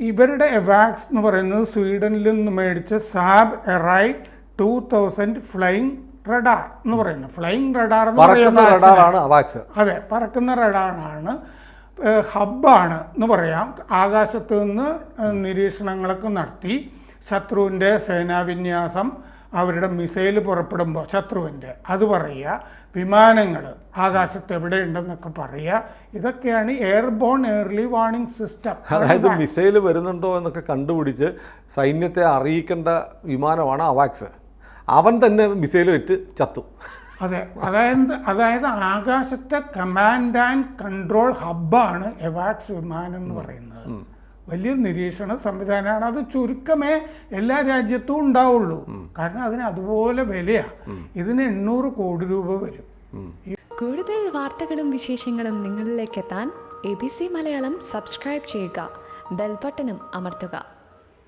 ഇവരുടെ എവാക്സ് എന്ന് പറയുന്നത് സ്വീഡനിൽ നിന്ന് മേടിച്ച Saab Erieye two thousand flying radar എന്ന് പറയുന്നത്. ഫ്ലൈങ് റഡാർ എന്ന് പറയുന്നത് അതെ പറക്കുന്ന റഡാറാണ്. ഹബ്ബാണ് എന്ന് പറയാം. ആകാശത്ത് നിന്ന് നിരീക്ഷണങ്ങളൊക്കെ നടത്തി. ശത്രുവിന്റെ സേനാവിന്യാസം അവരുടെ മിസൈൽ പുറപ്പെടുമ്പോൾ ശത്രുവിന്റെ. അത് പറയുക വിമാനങ്ങൾ ആകാശത്ത് എവിടെ ഉണ്ടെന്നൊക്കെ പറയുക. ഇതൊക്കെയാണ് എയർബോൺ എയർലി വാർണിംഗ് സിസ്റ്റം. അതായത് മിസൈൽ വരുന്നുണ്ടോ എന്നൊക്കെ കണ്ടുപിടിച്ച് സൈന്യത്തെ അറിയിക്കേണ്ട വിമാനമാണ് അവാക്സ്. അവൻ തന്നെ മിസൈൽ വെച്ച് ചത്തു. അതെ അതായത് അതായത് ആകാശത്തെ കമാൻഡ് ആൻഡ് കൺട്രോൾ ഹബ്ബാണ് എവാക്സ് വിമാനം എന്ന് പറയുന്നത്. വലിയ നിരീക്ഷണ സംവിധാനമാണ്. അത് ചുരുക്കമേ എല്ലാ രാജ്യത്തും ഉണ്ടാവുള്ളൂ. കാരണം അതിന് അതുപോലെ വിലയാണ് ഇതിന് എണ്ണൂറ് കോടി രൂപ വരും. കൂടുതൽ വാർത്തകളും വിശേഷങ്ങളും നിങ്ങളിലേക്ക് എത്താൻ A B C Malayalam subscribe ചെയ്യുക. ബെൽബട്ടനും അമർത്തുക.